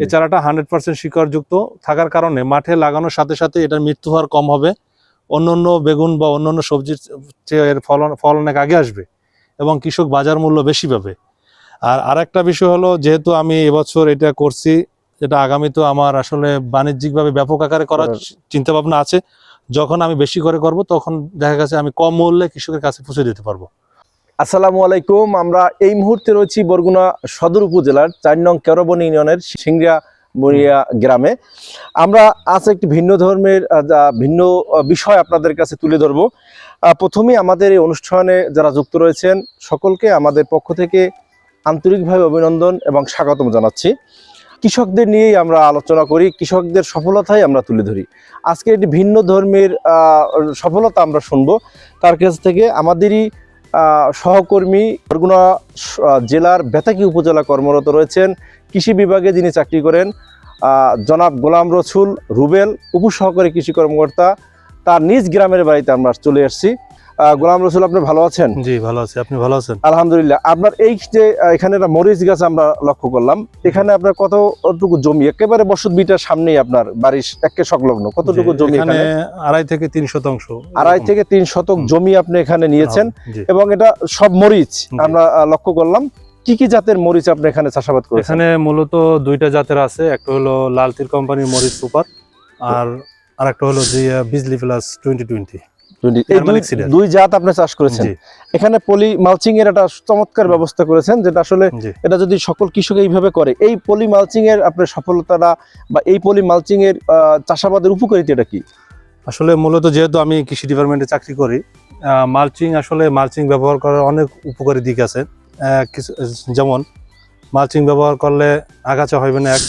এই চারাটা hundred percent শিকড়যুক্ত থাকার কারণে মাঠে লাগানোর সাথে সাথে এটার মৃত্যু হার কম হবে। অন্য অন্য বেগুন বা অন্য অন্য সবজির চেয়ে এর ফলন ফল অনেক আগে আসবে এবং কৃষক বাজার মূল্য বেশি পাবে। আর আরেকটা বিষয় হলো যেহেতু আমি এবছর এটা করছি এটা আগামীতে আমার আসলে বাণিজ্যিকভাবে ব্যাপক আকারে করার করার- চিন্তা ভাবনা আছে। যখন আমি বেশি করে করব তখন দেখা গেছে আমি কম মূল্যে কৃষকের কাছে পৌঁছে দিতে পারব। আসসালামু আলাইকুম। আমরা এই মুহূর্তে রয়েছি বরগুনা সদর উপজেলার চার নং কেরবন ইউনিয়নের সিংড়া মরিয়া গ্রামে। আমরা আজ একটি ভিন্ন ধর্মের ভিন্ন বিষয় আপনাদের কাছে তুলে ধরবো। আহ, প্রথমেই আমাদের এই অনুষ্ঠানে যারা যুক্ত রয়েছেন সকলকে আমাদের পক্ষ থেকে আন্তরিকভাবে অভিনন্দন এবং স্বাগতম জানাচ্ছি। কৃষকদের নিয়েই আমরা আলোচনা করি কৃষকদের সফলতাই আমরা তুলে ধরি। আজকে একটি ভিন্ন ধর্মের সফলতা আমরা শুনব। তার কাছ থেকে আমাদেরই সহকর্মী বরগুনা জেলার বেতাকি উপজেলা কর্মরত রয়েছেন। কৃষি বিভাগে যিনি চাকরি করেন জনাব গোলাম রসুল রুবেল, উপসহকারী কৃষি কর্মকর্তা। তার নিজ গ্রামের বাড়িতে আমরা চলে এসেছি। গোলাম রসুল আপনি ভালো আছেন? জি ভালো আছি। আপনি ভালো আছেন? আলহামদুলিল্লাহ। আপনার এই যে এখানে একটা মরিচ গাছ আমরা লক্ষ্য করলাম। এখানে আপনার কতটুকু জমি? একেবারে বসত বিটার সামনেই আপনার বাড়ির একে সংলগ্ন। কতটুকু জমি এখানে আড়াই থেকে তিন শতাংশ আড়াই থেকে তিন শতক জমি আপনি এখানে নিয়েছেন। এবং এটা সব মরিচ আমরা লক্ষ্য করলাম। কি কি জাতের মরিচ আপনি এখানে চাষাবাদ করেছেন? এখানে মূলত দুইটা জাতের আছে। একটা হলো লাল তীর কোম্পানির মরিচ সুপার আর আরেকটা হলো যে বিজলি প্লাস টোয়েন্টি টোয়েন্টি। দুই- জাত আপনি চাষ করেছেন। এখানে পলি মালচিং এর একটা চমৎকার ব্যবস্থা করেছেন যেটা আসলে এটা যদি সকল কৃষক এইভাবে করে এই পলি মালচিং এর আপনার সফলতাটা বা এই পলি মালচিং এর চাষাবাদের উপকারিতাটা কি? আসলে মূলত যেহেতু আমি কৃষি ডিপার্টমেন্টে চাকরি করি মালচিং আসলে মালচিং ব্যবহার করার অনেক উপকারী দিক আছে। কিছু যেমন মালচিং ব্যবহার করলে আগাছা হইবে না এক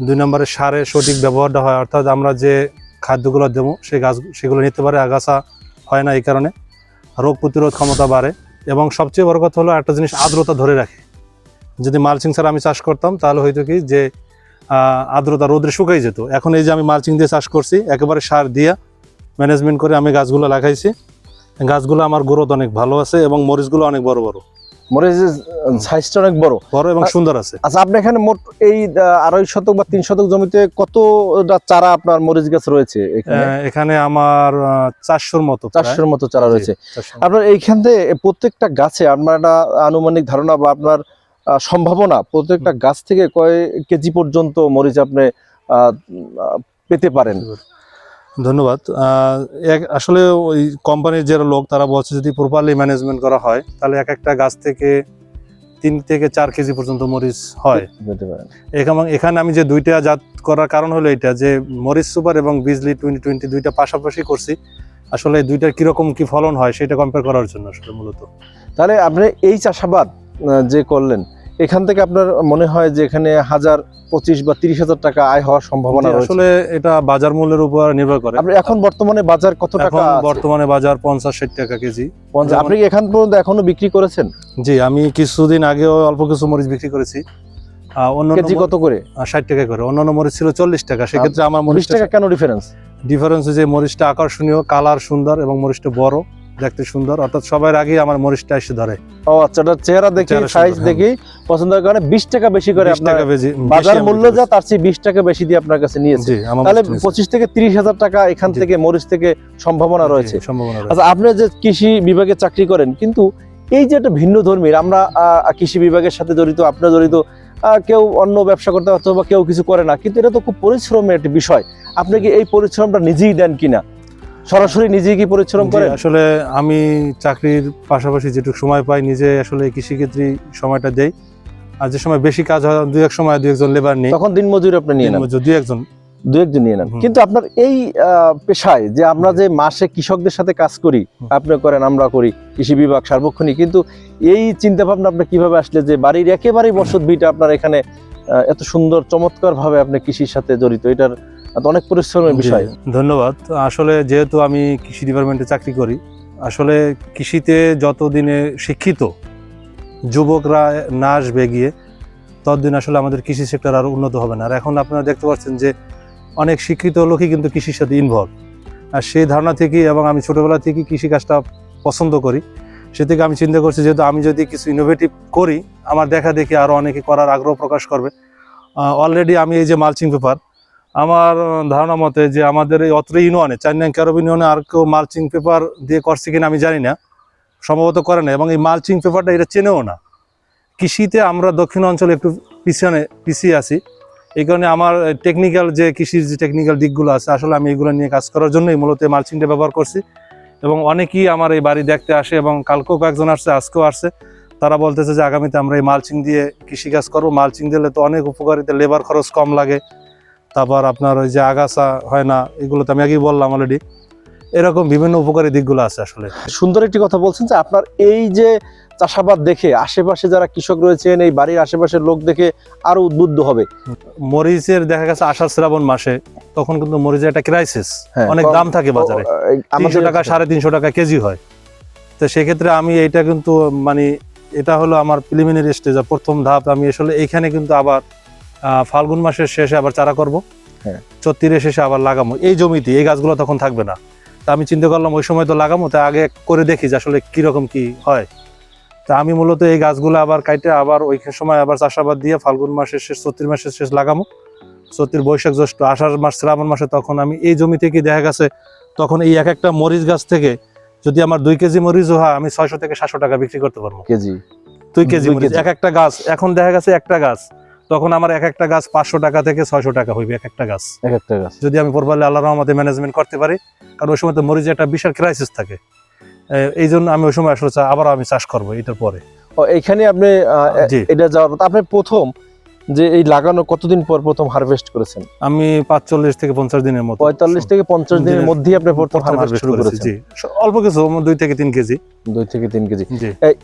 দুই নম্বরে সারের সঠিক ব্যবহারটা হয় অর্থাৎ আমরা যে খাদ্যগুলো দেবো, সেই গাছ, সেগুলো নিতে পারে, আগাছা হয় না এই কারণে। রোগ প্রতিরোধ ক্ষমতা বাড়ে এবং সবচেয়ে বড় কথা হলো একটা জিনিস আর্দ্রতা ধরে রাখে। যদি মালচিং ছাড়া আমি চাষ করতাম, তাহলে হয়তো কি যে আর্দ্রতা রোদ্রে শুকাই যেত। এখন এই যে আমি মালচিং দিয়ে চাষ করছি, একেবারে সার দিয়া ম্যানেজমেন্ট করে আমি গাছগুলো লাগাইছি। গাছগুলো আমার গ্রোথ অনেক ভালো আছে এবং মরিচগুলো অনেক বড় বড়। মরিচের সাইজটা অনেক বড়। বড় এবং সুন্দর আছে। আচ্ছা আপনি এখানে মোট এই আড়াই শতক বা তিন শতক জমিতে কতটা চারা আপনার মরিচ গাছ রয়েছে এখানে? এখানে আমার চারশোর মতো চারশোর মতো চারা রয়েছে। আপনার এইখান থেকে প্রত্যেকটা গাছে আপনার একটা আনুমানিক ধারণা বা আপনার সম্ভাবনা প্রত্যেকটা গাছ থেকে কয় কেজি পর্যন্ত মরিচ আপনি পেতে পারেন? ধন্যবাদ। এক- আসলে ওই কোম্পানির যারা লোক তারা বলছে যদি প্রপারলি ম্যানেজমেন্ট করা হয় তাহলে এক একটা গাছ থেকে তিন থেকে চার কেজি পর্যন্ত মরিচ হয়। এখানে আমি যে দুইটা জাত করার কারণ হলো এটা যে মরিচ সুপার এবং বিজলি টোয়েন্টি টোয়েন্টি দুইটা পাশাপাশি করছি। আসলে দুইটার কীরকম কি ফলন হয় সেটা কম্পেয়ার করার জন্য আসলে মূলত। তাহলে আপনি এই চাষাবাদ যে করলেন এখান থেকে আপনার মনে হয় যে এখানে হাজার পঁচিশ বা তিরিশ হাজার টাকা আয় হওয়ার সম্ভাবনা আসলে এটা বাজার মূল্যের উপর নির্ভর করে। আপনি এখন বর্তমানে বাজার কত টাকা বর্তমানে বাজার পঞ্চাশ ষাট টাকা কেজি। আপনি এখান পর্যন্ত এখনও বিক্রি করেছেন? জি আমি কিছুদিন আগেও অল্প কিছু মরিচ বিক্রি করেছি। অন্যান্য কেজি কত করে? ষাট টাকা করে। অন্যান্য মরিচ ছিল চল্লিশ টাকা। সেক্ষেত্রে আমার মরিচটা টাকা কেন ডিফারেন্স ডিফারেন্স যে মরিচটা আকর্ষণীয় কালার সুন্দর এবং মরিচটা বড়। দেখতে সুন্দর অর্থাৎ সবার আগে আমার মরিচটা এসে ধরে। ও আচ্ছা এটা চেহারা দেখি সাইজ দেখি পছন্দের কারণে বিশ টাকা বেশি করে আপনার বাজার মূল্য যা তার চেয়ে বিশ টাকা বেশি দিয়ে আপনার কাছে নিয়েছে। তাহলে মরিচটা নিয়েছি। পঁচিশ থেকে তিরিশ হাজার টাকা এখান থেকে মরিচ থেকে সম্ভাবনা রয়েছে। সম্ভাবনা আচ্ছা আপনি যে কৃষি বিভাগে চাকরি করেন কিন্তু এই যে একটা ভিন্ন ধর্মীর আমরা কৃষি বিভাগের সাথে জড়িত আপনার জড়িত কেউ অন্য ব্যবসা করতে অথবা কেউ কিছু করে না কিন্তু এটা তো খুব পরিশ্রমের একটি বিষয়। আপনি কি এই পরিশ্রমটা নিজেই দেন কিনা? সরাসরি নিজেই কি পরিশ্রম জি, করেন? আসলে আমি চাকরির পাশাপাশি যেটুকু সময় পাই নিজে আসলে কৃষিক্ষেত্রে সময়টা দেই। আর যে সময় বেশি কাজ হয় দুই এক সময় দুই একজন লেবার নেই। তখন দিন মজুরি আপনি নিয়ে নেন? দুই একজন। দু একদিন নিয়ে নেন। কিন্তু আপনার এই পেশায় যে আমরা যে মাসে কৃষকদের সাথে কাজ করি আপনি করেন আমরা করি কৃষি বিভাগ সার্বক্ষণিক। কিন্তু এই চিন্তা ভাবনা আপনার কীভাবে আসলে যে বাড়ির একেবারেই বসত বিটা আপনার এখানে এত সুন্দর চমৎকার ভাবে আপনি কৃষির সাথে জড়িত এটার অনেক পরিশ্রমের বিষয়। ধন্যবাদ। আসলে যেহেতু আমি কৃষি ডিপার্টমেন্টে চাকরি করি আসলে কৃষিতে যতদিনে শিক্ষিত যুবকরা না আসবে গিয়ে ততদিন আসলে আমাদের কৃষি সেক্টর আরও উন্নত হবে না। আর এখন আপনারা দেখতে পাচ্ছেন যে অনেক শিক্ষিত লোকই কিন্তু কৃষির সাথে ইনভলভ আর সেই ধারণা থেকেই এবং আমি ছোটবেলা থেকেই কৃষিকাজটা পছন্দ করি। সে থেকে আমি চিন্তা করছি যেহেতু আমি যদি কিছু ইনোভেটিভ করি আমার দেখা দেখি আরও অনেকে করার আগ্রহ প্রকাশ করবে। অলরেডি আমি এই যে মালচিং পেপার আমার ধারণা মতে যে আমাদের এই অত্র ইউনিয়নে চাইনাং ক্যারব ইউনিয়নে আর কেউ মালচিং পেপার দিয়ে করছে কিনা আমি জানি না, সম্ভবত করে না এবং এই মালচিং পেপারটা এটা চেনেও না। কৃষিতে আমরা দক্ষিণ অঞ্চলে একটু পিছনে, পিছিয়ে আছি। এই কারণে আমার টেকনিক্যাল যে কৃষির যে টেকনিক্যাল দিকগুলো আছে, আসলে আমি এগুলো নিয়ে কাজ করার জন্যই মূলত মালচিংটা ব্যবহার করছি। এবং অনেকেই আমার এই বাড়ি দেখতে আসে এবং কালকেও কয়েকজন আসছে, আজকেও আসছে। তারা বলতেছে যে আগামীতে আমরা এই মালচিং দিয়ে কৃষিকাজ করব। মালচিং দিলে তো অনেক উপকারিতা লেবার খরচ কম লাগে। তারপর আপনার ওই যে আগাছা হয় না এগুলো তো আমি আগেই বললাম অলরেডি এরকম বিভিন্ন উপকারী দিকগুলো আছে আসলে। সুন্দর একটি কথা বলছেন যে আপনার এই যে চাষাবাদ দেখে আশেপাশে যারা কৃষক রয়েছেন এই বাড়ির আশেপাশের লোক দেখে আরও উদ্বুদ্ধ হবে। মরিচের দেখা গেছে আষাঢ় শ্রাবণ মাসে তখন কিন্তু মরিচের একটা ক্রাইসিস হ্যাঁ, অনেক দাম থাকে বাজারে। তিনশো টাকা সাড়ে তিনশো টাকা কেজি হয়। তো সেক্ষেত্রে আমি এটা কিন্তু মানে এটা হলো আমার প্রিলিমিনারি স্টেজ প্রথম ধাপ। আমি আসলে এইখানে কিন্তু আবার ফাল্গুন মাসের শেষে আবার চারা করব। হ্যাঁ। চত্তিরের শেষে আবার লাগামো। এই জমিতে এই গাছগুলো তখন থাকবে না। তা আমি চিন্তা করলাম ওই সময় তো লাগামো তা আগে করে দেখি যে আসলে কীরকম কি হয়। তা আমি মূলত এই গাছগুলো আবার কাইটে আবার ওই সময় আবার চাষাবাদ দিয়ে ফাল্গুন মাসের শেষ চত্রির মাসের শেষ লাগামো। চত্রির বৈশাখ জ্যৈষ্ঠ আষাঢ় মাস শ্রাবণ মাসে তখন আমি এই জমি থেকে দেখা গেছে তখন এই এক একটা মরিচ গাছ থেকে যদি আমার দুই কেজি মরিচও হয় আমি ছয়শো থেকে সাতশো টাকা বিক্রি করতে পারব। কেজি। দুই কেজি মরিচ কেজি। এক একটা গাছ এখন দেখা গেছে একটা গাছ তখন আমার এক একটা গাছ পাঁচশো টাকা থেকে ছয়শো টাকা হইবে এক একটা গাছ। এক একটা গাছ। যদি আমি পরবালে আল্লাহ রহমতে ম্যানেজমেন্ট করতে পারি কারণ ওই সময় তো মরিচে একটা বিশাল ক্রাইসিস থাকে। এই জন্য আমি ওই সময় আসলে আবার আমি চাষ করব এটার পরে। ও, এইখানে আপনি এটা যাওয়ার আপনি প্রথম যে এই লাগানো কতদিন পর প্রথম হারভেস্ট করেছেন? আমি পাঁচচল্লিশ থেকে পঞ্চাশ দিনের মতো। পঁয়তাল্লিশ থেকে পঞ্চাশ দিনের মধ্যেই আপনি প্রথম হারভেস্ট শুরু করেছেন। অল্প কিছু দুই থেকে তিন কেজি। দুই থেকে তিন কেজি।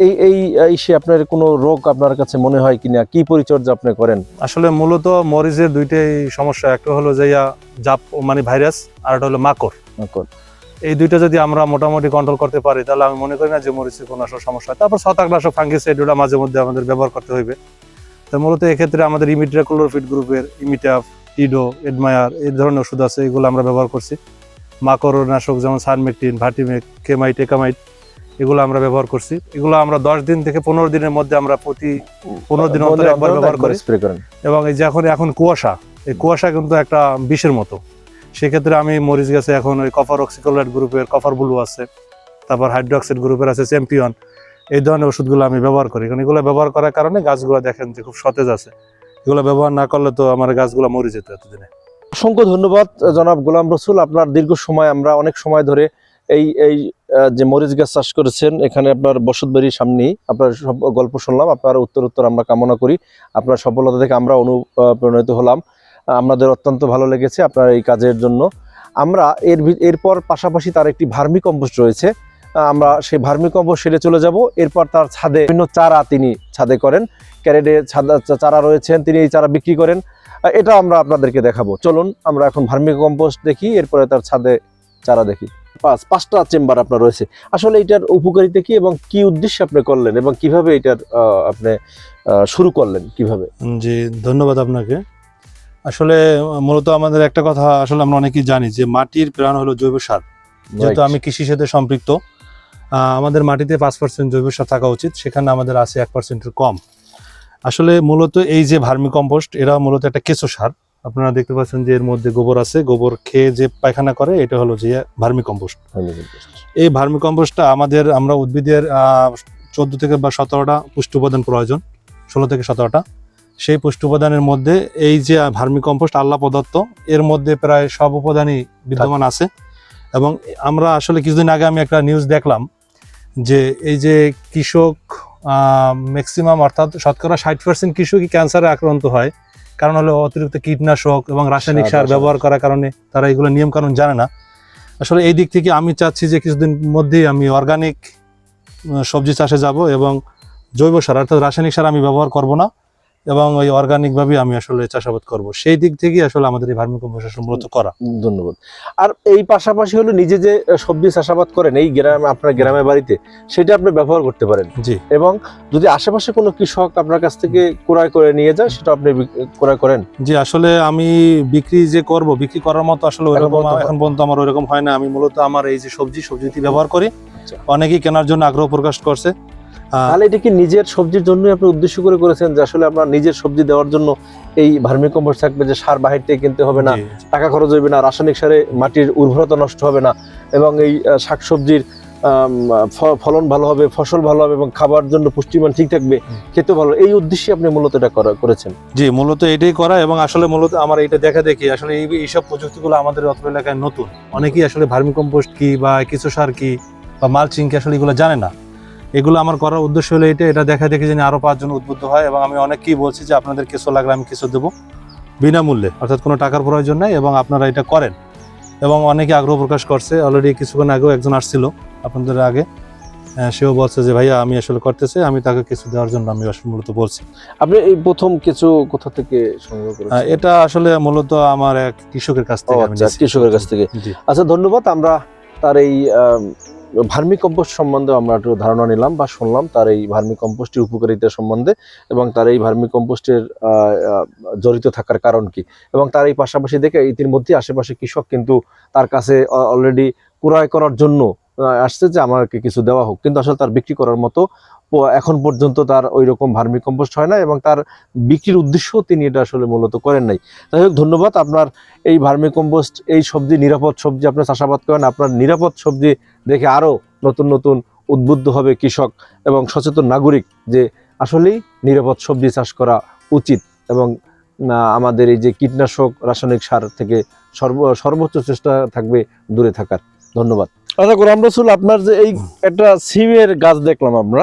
এই এই ইসে আপনার কোনো রোগ আপনার কাছে মনে হয় কিনা? কি পরিচর্যা আপনি করেন? আসলে মূলত মরিচের দুইটাই সমস্যা। একটা হলো যে জাপ মানে ভাইরাস আর একটা হলো মাকড়। এখন? এই দুইটা যদি আমরা মোটামুটি কন্ট্রোল করতে পারি তাহলে আমি মনে করি না যে মরিচের কোনো আসলে সমস্যা। তারপর ছত্রাকনাশক ফাঙ্গিসাইড ওটা মাঝে মধ্যে আমাদের ব্যবহার করতে হইবে। তো মূলত এক্ষেত্রে আমাদের ইমিডিয়া ক্লোরোফিট গ্রুপের ইমিটাফ টিডো এডমায়ার এই ধরনের ওষুধ আছে এগুলো আমরা ব্যবহার করছি। মাকড় নাশক যেমন সানমেকটিন ভাটিমেক কেমাইট একামাইট এগুলো আমরা ব্যবহার করছি। এগুলো আমরা দশ দিন থেকে পনেরো দিনের মধ্যে আমরা প্রতি পনেরো দিন অন্তর একবার ব্যবহার করি। স্প্রে করেন। এবং এই যে এখন এখন কুয়াশা এই কুয়াশা কিন্তু একটা বিষের মতো। সেক্ষেত্রে আমি মরিচ গাছে এখন ওই কপার অক্সিকোলাইট গ্রুপের কপার ব্লু আছে তারপর হাইড্রোক্সাইড গ্রুপের আছে চ্যাম্পিয়ন এই ধরনের ওষুধগুলো আমি ব্যবহার করি। কারণ এগুলো ব্যবহার করার কারণে গাছগুলো দেখেন যে খুব সতেজ আছে। এগুলো ব্যবহার না করলে তো আমার গাছগুলো মরে যেত এতদিনে। অসংখ্য ধন্যবাদ, জনাব গোলাম রসুল। আপনার দীর্ঘ সময় আমরা অনেক সময় ধরে এই এই যে মরিচ গাছ চাষ করেছেন, এখানে আপনার বসতবাড়ির সামনেই আপনার সব গল্প শুনলাম। আপনার উত্তর উত্তর আমরা কামনা করি। আপনার সফলতা থেকে আমরা অনুপ্রাণিত হলাম। আমাদের অত্যন্ত ভালো লেগেছে আপনার এই কাজের জন্য। আমরা এর এরপর পাশাপাশি তার একটি ভার্মি কম্পোস্ট রয়েছে। আমরা সেই ভার্মি কম্পোস্ট সেরে চলে যাব। এরপর তার ছাদে বিভিন্ন চারা তিনি ছাদে করেন। ক্যারেটে ছাদা চারা রয়েছেন তিনি এই চারা বিক্রি করেন। এটা আমরা আপনাদেরকে দেখাবো। চলুন আমরা এখন ভার্মি কম্পোস্ট দেখি এরপরে তার ছাদে চারা দেখি। পাঁচ পাঁচটা চেম্বার আপনার রয়েছে। আসলে এটার উপকারিতা কি এবং কি উদ্দেশ্যে আপনি করলেন এবং কীভাবে এটার আপনি শুরু করলেন কীভাবে? জি ধন্যবাদ আপনাকে। আসলে মূলত আমাদের একটা কথা আসলে আমরা অনেকেই জানি যে মাটির প্রাণ হলো জৈব সার। যেহেতু আমি কৃষির সাথে সম্পৃক্ত আমাদের মাটিতে পাঁচ পার্সেন্ট জৈব সার থাকা উচিত সেখানে আমাদের আছে এক পার্সেন্টের কম। আসলে মূলত এই যে ভার্মি কম্পোস্ট এরা মূলত একটা কেঁচো সার। আপনারা দেখতে পাচ্ছেন যে এর মধ্যে গোবর আছে গোবর খেয়ে যে পায়খানা করে এটা হলো যে ভার্মি কম্পোস্ট এই ভার্মি কম্পোস্টটা আমাদের আমরা উদ্ভিদের চোদ্দ থেকে বা সতেরোটা পুষ্টি উপাদান প্রয়োজন ষোলো থেকে সতেরোটা। সেই পুষ্টি উপাদানের মধ্যে এই যে ভার্মি কম্পোস্ট আল্লাহ পদার্থ এর মধ্যে প্রায় সব উপাদানই বিদ্যমান আছে। এবং আমরা আসলে কিছুদিন আগে আমি একটা নিউজ দেখলাম যে এই যে কৃষক ম্যাক্সিমাম অর্থাৎ শতকরা ষাট পার্সেন্ট কৃষকই ক্যান্সারে আক্রান্ত হয়। কারণ হলো অতিরিক্ত কীটনাশক এবং রাসায়নিক সার, সার ব্যবহার করার কারণে তারা এগুলো নিয়ম কারণ জানে না। আসলে এই দিক থেকে আমি চাচ্ছি যে কিছুদিন মধ্যেই আমি অর্গানিক সবজি চাষে যাব এবং জৈব সার অর্থাৎ রাসায়নিক সার আমি ব্যবহার করব না। এবং ওই অর্গানিকভাবে আমি আসলে চাষাবাদ করব। সেই দিক থেকেই আসলে আমাদের এই ভার্মি কম্পোস্ট মূলত করা। ধন্যবাদ। আর এই পাশাপাশি হলো নিজে যে সবজি চাষাবাদ করেন এই গ্রামে আপনার গ্রামের বাড়িতে সেটা আপনি ব্যবহার করতে পারেন। জি। এবং যদি আশেপাশে কোনো কৃষক আপনার কাছ থেকে ক্রয় করে নিয়ে যায় সেটা আপনি ক্রয় করেন? জি আসলে আমি বিক্রি যে করব বিক্রি করার মতো আসলে ওইরকম এখন পর্যন্ত আমার ওইরকম হয় না। আমি মূলত আমার এই যে সবজি সবজিটি ব্যবহার করি আচ্ছা। অনেকেই কেনার জন্য আগ্রহ প্রকাশ করছে। তাহলে এটা কি নিজের সবজির জন্য আপনি উদ্দেশ্য করে করেছেন যে আসলে আমরা নিজের সবজি দেওয়ার জন্য এই ভার্মি কম্পোস্ট থাকবে যে সার বাহির থেকে কিনতে হবে না টাকা খরচ হবে না রাসায়নিক সারে মাটির উর্বরতা নষ্ট হবে না এবং এই শাকসবজির ফলন ভালো হবে ফসল ভালো হবে এবং খাবার জন্য পুষ্টিমান ঠিক থাকবে খেতে ভালো এই উদ্দেশ্যে আপনি মূলত এটা করা- করেছেন। জি মূলত এটাই করা এবং আসলে মূলত আমার এটা দেখা দেখি আসলে এই এইসব প্রযুক্তিগুলো আমাদের অত্র এলাকায় নতুন। অনেকেই আসলে ভার্মি কম্পোস্ট কি বা কিছু সার কি বা মালচিং কি আসলে এগুলো জানে না। এগুলো আমার করার উদ্দেশ্য হলো এটা এটা দেখা দেখি যেন আরও পাঁচজন উদ্বুদ্ধ হয় এবং আমি অনেককেই বলছি যে আপনাদের কিছু লাগলে আমি কিছু দেবো। বিনামূল্যে অর্থাৎ কোনো টাকার প্রয়োজন নাই এবং আপনারা এটা করেন। এবং অনেকে আগ্রহ প্রকাশ করছে অলরেডি কিছুক্ষণ আগেও একজন আসছিল আপনাদের আগে। সেও বলছে যে ভাইয়া আমি আসলে করতেছি আমি তাকে কিছু দেওয়ার জন্য আমি আসলে মূলত বলছি। আপনি এই প্রথম কিছু কোথা থেকে সংগ্রহ আহ, করেছেন এটা আসলে মূলত আমার এক কৃষকের কাছ থেকে আচ্ছা। কৃষকের কাছ থেকে। আচ্ছা ধন্যবাদ আমরা তার এই ভার্মি কম্পোস্ট সম্বন্ধে আমরা একটু ধারণা নিলাম বা শুনলাম তার এই ভার্মি কম্পোস্টের উপকারিতা সম্বন্ধে এবং তার এই ভার্মি কম্পোস্টের জড়িত থাকার কারণ কি? এবং তার এই পাশাপাশি দেখে ইতিমধ্যে আশেপাশে কৃষক কিন্তু তার কাছে অলরেডি ক্রয় করার জন্য আসছে যে আমাকে কিছু দেওয়া হোক। কিন্তু আসলে তার বিক্রি করার মতো এখন পর্যন্ত তার ওই রকম ভার্মি কম্পোস্ট হয় না এবং তার বিক্রির উদ্দেশ্যও তিনি এটা আসলে মূলত করেন নাই। যাই হোক, ধন্যবাদ। আপনার এই ভার্মি কম্পোস্ট এই সবজি, নিরাপদ সবজি আপনার চাষাবাদ করেন। আপনার নিরাপদ সবজি দেখে আরও নতুন নতুন উদ্বুদ্ধ হবে কৃষক এবং সচেতন নাগরিক যে আসলেই নিরাপদ সবজি চাষ করা উচিত এবং আমাদের এই যে কীটনাশক, রাসায়নিক সার থেকে সর্ব, সর্বোচ্চ চেষ্টা থাকবে দূরে থাকার। ধন্যবাদ। আচ্ছা গোলাম রসুল আপনার যে এই একটা সিমের গাছ দেখলাম আমরা।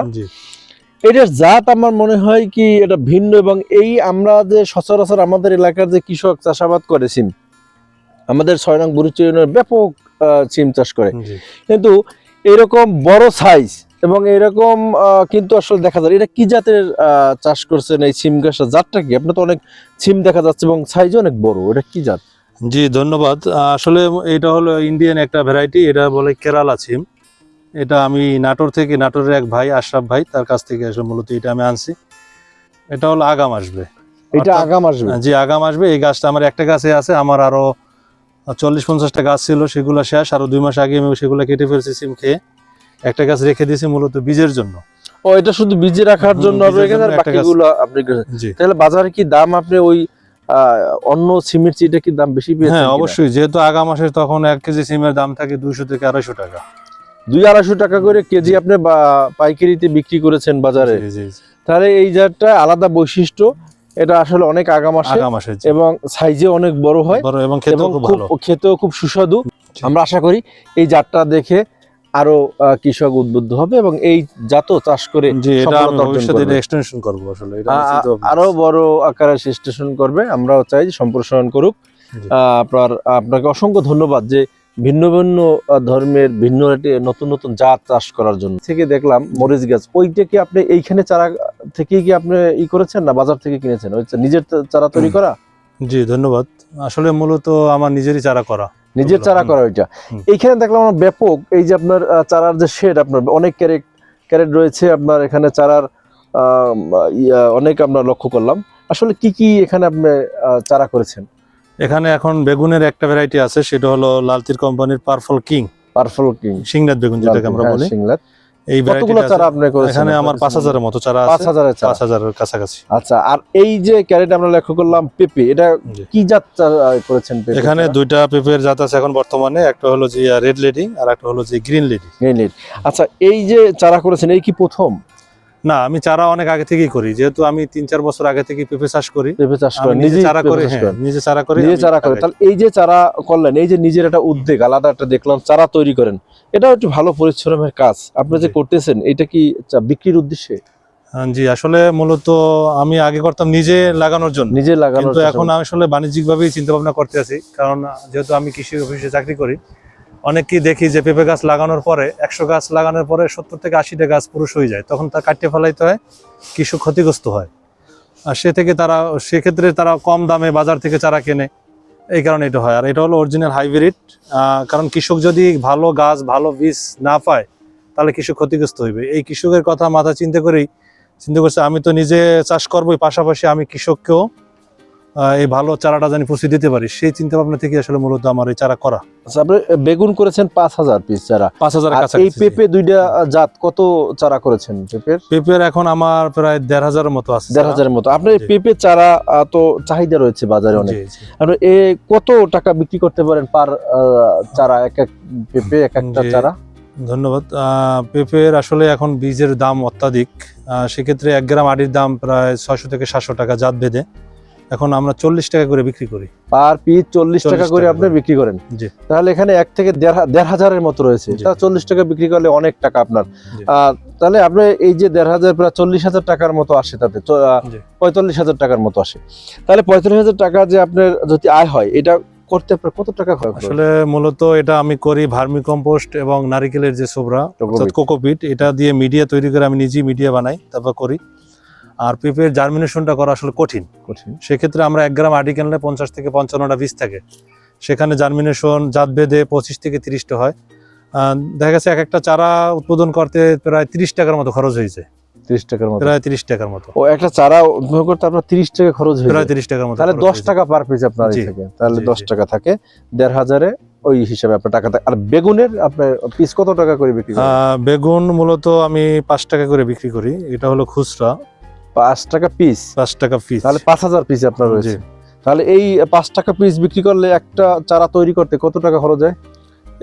এটার জাত আমার মনে হয় কি এটা ভিন্ন এবং এই আমরা যে সচরাচর আমাদের এলাকার যে কৃষক চাষাবাদ করে সিম আমাদের ছয় নং বুরুচি ইউনিয়নে ব্যাপক আহ, সিম চাষ করে। কিন্তু এরকম বড় সাইজ এবং এরকম আহ, কিন্তু আসলে দেখা যায় এটা কি জাতের আহ, চাষ করছেন এই সিম গাছটা জাতটা কি? আপনার তো অনেক সিম দেখা যাচ্ছে এবং সাইজও অনেক বড় এটা কি জাত? জি ধন্যবাদ। আসলে এটা হলো ইন্ডিয়ান একটা ভ্যারাইটি এটা বলে কেরালা সিম এটা আমি নাটোর থেকে নাটোরের এক ভাই আশরাফ ভাই তার কাছ থেকে আসলে মূলত এটা আমি আনছি। এটা হলো আগাম আসবে। এটা আগাম আসবে? জি আগাম আসবে। এই গাছটা আমার একটা গাছে আছে আমার আরও চল্লিশ পঞ্চাশটা গাছ ছিল সেগুলো শেষ। আরও দুই মাস আগে আমি সেগুলো কেটে ফেলছি সিম খেয়ে। একটা গাছ রেখে দিয়েছি মূলত বীজের জন্য। ও এটা শুধু বীজে রাখার জন্য আপনি। বাকিগুলো তাহলে বাজারে কি দাম আপনি ওই অন্য সিমের চেয়ে এটা কি দাম বেশি পেয়েছেন হ্যাঁ অবশ্যই। যেহেতু আগাম মাসে তখন এক কেজি সিমের দাম থাকে দুইশো থেকে আড়াইশো টাকা। দুই আড়াইশো টাকা করে কেজি আপনি পাইকারিতে বিক্রি করেছেন বাজারে। তাহলে এই জাতটা আলাদা বৈশিষ্ট্য। এটা আসলে অনেক আগাম আসে আগাম মাসে এবং সাইজে অনেক বড় হয় বড় এবং খেতেও খুব খুব ভালো। খেতেও খুব সুস্বাদু। আমরা আশা করি এই জাতটা দেখে আরও কৃষক উদ্বুদ্ধ হবে এবং এই জাতও চাষ করে। এক্সটেনশন করব। আসলে আরও বড় আকারে স্টেশন করবে আমরাও চাই যে সম্প্রসারণ করুক। আপনার আপনাকে অসংখ্য ধন্যবাদ যে ভিন্ন ভিন্ন ধর্মের ভিন্ন একটি নতুন নতুন জাত চাষ করার জন্য। থেকে দেখলাম মরিচ গাছ ওইটা কি আপনি এইখানে চারা থেকে কি আপনি ই করেছেন না বাজার থেকে কিনেছেন? ওই নিজের চারা তৈরি করা? জি ধন্যবাদ। আসলে মূলত আমার নিজেরই চারা করা। নিজের চারা করা ওইটা। এইখানে দেখলাম আমরা ব্যাপক এই যে আপনার চারার যে শেড আপনার অনেক ক্যারেট ক্যারেট রয়েছে আপনার এখানে চারার অনেক আমরা লক্ষ্য করলাম। আসলে কি কি এখানে আপনি চারা করেছেন? এখানে এখন বেগুনের একটা ভ্যারাইটি আছে সেটা হলো লালতির কোম্পানির পারফল কিং। পারফল কিং। সিংনাথ বেগুন যেটাকে আমরা বলি। সিংলাত এই কতগুলো চারা আপনি করেছেন এখানে আমার পাঁচ হাজারের মতো চারা আছে। হাজারের চারা। পাঁচ হাজারের কাছাকাছি। আচ্ছা আর এই যে ক্যারেট আমরা লক্ষ্য করলাম পেঁপে এটা কি জাত করেছেন পেপে এখানে দুইটা পেঁপের জাত আছে এখন বর্তমানে একটা হলো যে রেড লেডি আর একটা হলো যে গ্রিন লেডি গ্রেনেড আচ্ছা এই যে চারা করেছেন এই কি প্রথম? না আমি চারা অনেক আগে থেকেই করি। যেহেতু আমি তিন চার বছর আগে থেকে পেঁপে চাষ করি। পেঁপে চাষ আমি করেন নিজে চারা করে হ্যাঁ? নিজে চারা করে নিজে চারা করে তাহলে এই যে চারা করলেন এই যে নিজের একটা উদ্যোগ আলাদা একটা দেখলাম চারা তৈরি করেন। এটাও একটু ভালো পরিশ্রমের কাজ। আপনি যে করতেছেন এটা কি বিক্রির উদ্দেশ্যে? হ্যাঁ, জি আসলে মূলত আমি আগে করতাম নিজে লাগানোর জন্য। নিজে লাগানোর কিন্তু এখন আসলে বাণিজ্যিক ভাবেই চিন্তা ভাবনা করতে আছি। কারণ যেহেতু আমি কৃষি অফিসে চাকরি করি অনেককেই দেখি যে পেঁপে গাছ লাগানোর পরে, একশো গাছ লাগানোর পরে সত্তর থেকে আশিটা গাছ পুরুষ হয়ে যায়। তখন তা কাটিয়ে ফেলাইতে হয় কৃষক ক্ষতিগ্রস্ত হয়। আর সে থেকে তারা, সেক্ষেত্রে তারা কম দামে বাজার থেকে চারা কেনে। এই কারণে এটা হয়। আর এটা হলো অরিজিনাল হাইব্রিড কারণ কৃষক যদি ভালো গাছ, ভালো বীজ না পায়, তাহলে কৃষক ক্ষতিগ্রস্ত হইবে। এই কৃষকের কথা মাথা চিন্তা করেই, চিন্তা করছে, আমি তো নিজে চাষ করবোই, পাশাপাশি আমি কৃষককেও এই ভালো চারাটা জানি পৌঁছে দিতে পারি। সেই চিন্তা ভাবনা থেকে আসলে মূলত আমার এই চারা করা। আচ্ছা আপনি বেগুন করেছেন পাঁচ হাজার পিস চারা। পাঁচ হাজার এই পেঁপে দুইটা জাত কত চারা করেছেন পেঁপের? পেঁপের এখন আমার প্রায় দেড় হাজারের মতো আছে দেড় হাজারের মতো। আপনার পেঁপে চারা তো চাহিদা রয়েছে বাজারে অনেক। আপনি এ কত টাকা বিক্রি করতে পারেন পার চারা এক এক পেঁপে এক একটা চারা? ধন্যবাদ। পেঁপের আসলে এখন বীজের দাম অত্যাধিক। সেক্ষেত্রে এক গ্রাম আটির দাম প্রায় ছয়শো থেকে সাতশো টাকা জাত ভেদে। এখন আমরা চল্লিশ টাকা করে বিক্রি করি। পার পিস চল্লিশ টাকা করে আপনি বিক্রি করেন। তাহলে এখানে এক থেকে দেড় হাজারের মতো রয়েছে। চল্লিশ টাকা বিক্রি করলে অনেক টাকা আপনার। তাহলে আপনি এই যে দেড় হাজার প্রায় চল্লিশ হাজার টাকার মতো আসে তাতে। পঁয়তাল্লিশ হাজার টাকার মতো আসে। তাহলে পঁয়তাল্লিশ হাজার টাকা যে আপনার যদি আয় হয় এটা করতে আপনার কত টাকা খরচ হয়? আসলে মূলত এটা আমি করি ভার্মি কম্পোস্ট এবং নারিকেলের যে সোবরা কোকোপিট এটা দিয়ে মিডিয়া তৈরি করে আমি নিজেই মিডিয়া বানাই তারপর করি। আর পেঁপের জার্মিনেশনটা করা আসলে কঠিন। কঠিন। সেক্ষেত্রে আমরা এক গ্রাম আটি কিনলে পঞ্চাশ থেকে পঞ্চান্নটা বীজ থাকে। সেখানে জার্মিনেশন জাত বেঁধে পঁচিশ থেকে তিরিশটা হয়। দেখা গেছে এক একটা চারা উৎপাদন করতে প্রায় তিরিশ টাকার মতো খরচ হয়েছে তিরিশ টাকার মতো। প্রায় তিরিশ টাকার মতো। ও একটা চারা করতে আপনার তিরিশ টাকা খরচ হয়ে প্রায় তিরিশ টাকার মতো তাহলে দশ টাকা পার পিস আপনার তাহলে দশ টাকা থাকে। দেড় হাজারে ওই হিসাবে আপনার টাকা আর বেগুনের আপনার পিস কত টাকা করে বিক্রি বেগুন মূলত আমি পাঁচ টাকা করে বিক্রি করি। এটা হলো খুচরা। পাঁচ টাকা পিস পাঁচ টাকা পিস তাহলে পাঁচ হাজার পিস আপনার রয়েছে। তাহলে এই পাঁচ টাকা পিস বিক্রি করলে একটা চারা তৈরি করতে কত টাকা খরচ হয়?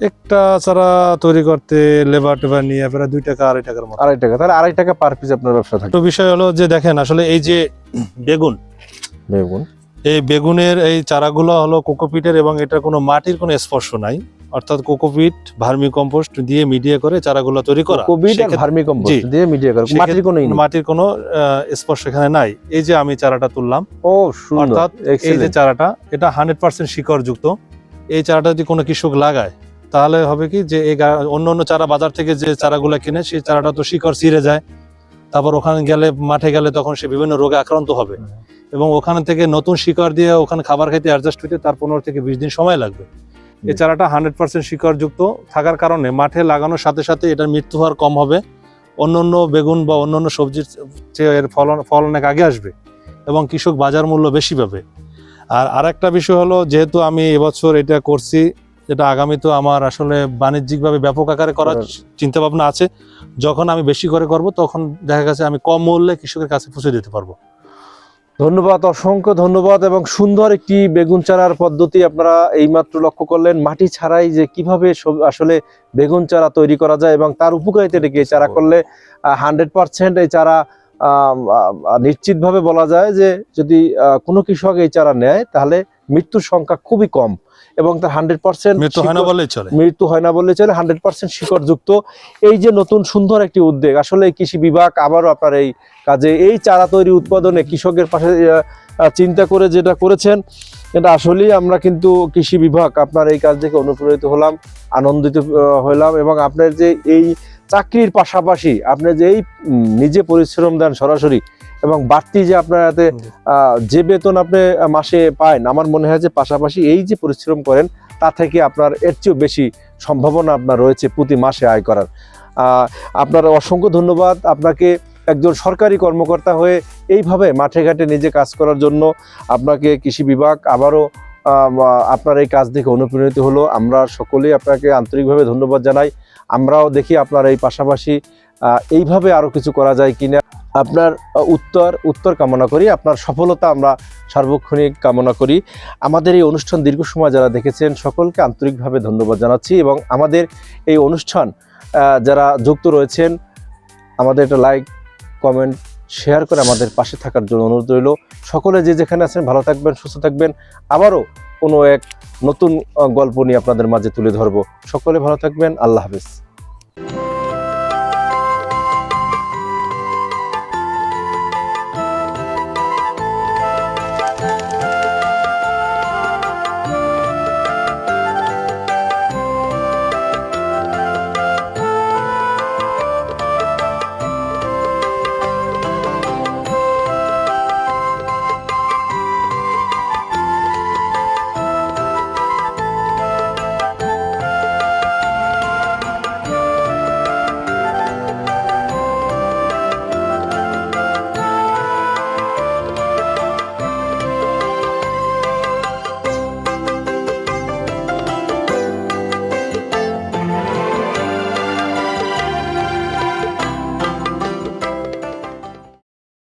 একটা চারা তৈরি করতে লেবার টেবার নিয়ে প্রায় দুই টাকা আড়াই টাকার মতো। আড়াই টাকা। তাহলে আড়াই টাকা পার পিস আপনার ব্যবসা থাকে। তো বিষয় হলো যে দেখেন আসলে এই যে বেগুন বেগুন। এই বেগুনের এই চারাগুলো হলো কোকোপিটের এবং এটার কোনো মাটির কোনো স্পর্শ নাই। অর্থাৎ কোকোপিট ভার্মি কম্পোস্ট দিয়ে মিডিয়া করে চারাগুলো তৈরি করা। কোভিড আর ভার্মি কম্পোস্ট দিয়ে মিডিয়া করে। মাটির কোনো মাটির কোনো স্পর্শ এখানে নাই। এই যে আমি চারাটা তুললাম ও সুন্দর। অর্থাৎ এই যে চারাটা এটা হান্ড্রেড পার্সেন্ট শিকড় যুক্ত এই চারাটা যদি কোনো কৃষক লাগায় তাহলে হবে কি যে এই অন্য অন্য চারা বাজার থেকে যে চারাগুলো কিনে সেই চারাটা তো শিকড় ছিঁড়ে যায়। তারপর ওখানে গেলে মাঠে গেলে তখন সে বিভিন্ন রোগে আক্রান্ত হবে। এবং ওখানে থেকে নতুন শিকড় দিয়ে ওখানে খাবার খেতে অ্যাডজাস্ট হইতে তার পনেরো থেকে বিশ দিন সময় লাগবে। এই চারাটা হান্ড্রেড পার্সেন্ট শিকড় যুক্ত থাকার কারণে মাঠে লাগানোর সাথে সাথে এটার মৃত্যু হওয়ার কম হবে। অন্য অন্য বেগুন বা অন্য অন্য সবজির চেয়ে এর ফলন ফল অনেক আগে আসবে এবং কৃষক বাজার মূল্য বেশি পাবে। আর আরেকটা বিষয় হলো যেহেতু আমি এবছর এটা করছি যেটা আগামী তো আমার আসলে বাণিজ্যিকভাবে ব্যাপক আকারে করার। চিন্তাভাবনা আছে যখন আমি বেশি করে করব তখন দেখা গেছে আমি কম মূল্যে কৃষকের কাছে পৌঁছে দিতে পারব। ধন্যবাদ, অসংখ্য ধন্যবাদ এবং সুন্দর একটি বেগুন চারার পদ্ধতি আপনারা এইমাত্র লক্ষ্য করলেন। মাটি ছাড়াই যে কীভাবে আসলে বেগুন চারা তৈরি করা যায় এবং তার উপকারিতা ডেকে চারা করলে হান্ড্রেড পারসেন্ট এই চারা নিশ্চিতভাবে বলা যায় যে যদি কোনো কৃষক এই চারা নেয়, তাহলে মৃত্যুর সংখ্যা খুবই কম। এবং তার হান্ড্রেড পার্সেন্ট মৃত্যু হয় না বললেই চলে। মৃত্যু হয় না বললে চলে হান্ড্রেড পার্সেন্ট শিকড়যুক্ত। এই যে নতুন সুন্দর একটি উদ্যোগ আসলে কৃষি বিভাগ আবারও আপনার এই কাজে এই চারা তৈরি উৎপাদনে কৃষকের পাশে চিন্তা করে যেটা করেছেন এটা আসলেই আমরা কিন্তু কৃষি বিভাগ আপনার এই কাজ থেকে অনুপ্রাণিত হলাম আনন্দিত হলাম এবং আপনার যে এই চাকরির পাশাপাশি আপনি যে এই নিজে পরিশ্রম দেন সরাসরি এবং বাড়তি যে আপনার হাতে যে বেতন আপনি মাসে পান আমার মনে হয় যে পাশাপাশি এই যে পরিশ্রম করেন তা থেকে আপনার এর চেয়েও বেশি সম্ভাবনা আপনার রয়েছে প্রতি মাসে আয় করার। আপনার অসংখ্য ধন্যবাদ আপনাকে একজন সরকারি কর্মকর্তা হয়ে এইভাবে মাঠে ঘাটে নিজে কাজ করার জন্য। আপনাকে কৃষি বিভাগ আবারও আপনার এই কাজ দেখে অনুপ্রাণিত হলো। আমরা সকলেই আপনাকে আন্তরিকভাবে ধন্যবাদ জানাই। আমরাও দেখি আপনার এই পাশাপাশি এইভাবে আরও কিছু করা যায় কিনা? আপনার উত্তর উত্তর কামনা করি। আপনার সফলতা আমরা সার্বক্ষণিক কামনা করি। আমাদের এই অনুষ্ঠান দীর্ঘ সময় যারা দেখেছেন, সকলকে আন্তরিকভাবে ধন্যবাদ জানাচ্ছি এবং আমাদের এই অনুষ্ঠান যারা যুক্ত রয়েছেন, আমাদের একটা লাইক, কমেন্ট, শেয়ার করে আমাদের পাশে থাকার জন্য অনুরোধ রইল। সকলে যে যেখানে আছেন, ভালো থাকবেন, সুস্থ থাকবেন। আবারও কোনো এক নতুন গল্প নিয়ে আপনাদের মাঝে তুলে ধরবো। সকলে ভালো থাকবেন। আল্লাহ হাফেজ।